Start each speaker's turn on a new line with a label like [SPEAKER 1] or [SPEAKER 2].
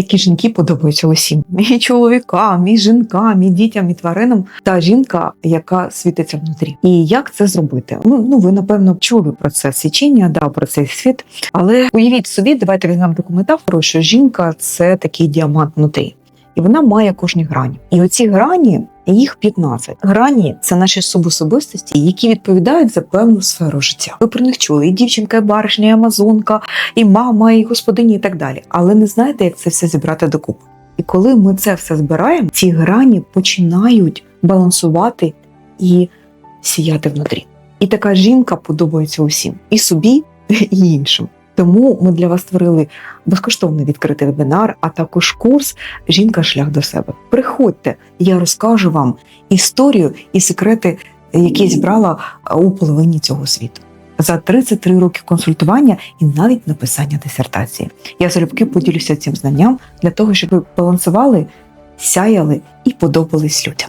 [SPEAKER 1] які жінки подобаються усім і чоловікам, і жінкам, і дітям, і тваринам. Та жінка, яка світиться внутрі. І як це зробити? Ну, ну ви напевно чули про це свічення, да, про цей світ. Але уявіть собі, давайте візьмемо таку метафору, що жінка це такий діамант внутрі. І вона має кожні грані. І оці грані, їх 15. Грані це наші субособистості, які відповідають за певну сферу життя. Ви про них чули і дівчинка, і баришня, і амазонка, і мама, і господині, і так далі. Але не знаєте, як це все зібрати докупи. І коли ми це все збираємо, ці грані починають балансувати і сіяти внутрі. І така жінка подобається усім і собі, і іншим. Тому ми для вас створили безкоштовний відкритий вебінар, а також курс Жінка шлях до себе. Приходьте, я розкажу вам історію і секрети, які зібрала у половині цього світу. За 33 роки консультування і навіть написання дисертації. Я залюбки поділюся цим знанням для того, щоб ви балансували, сяяли і подобались людям.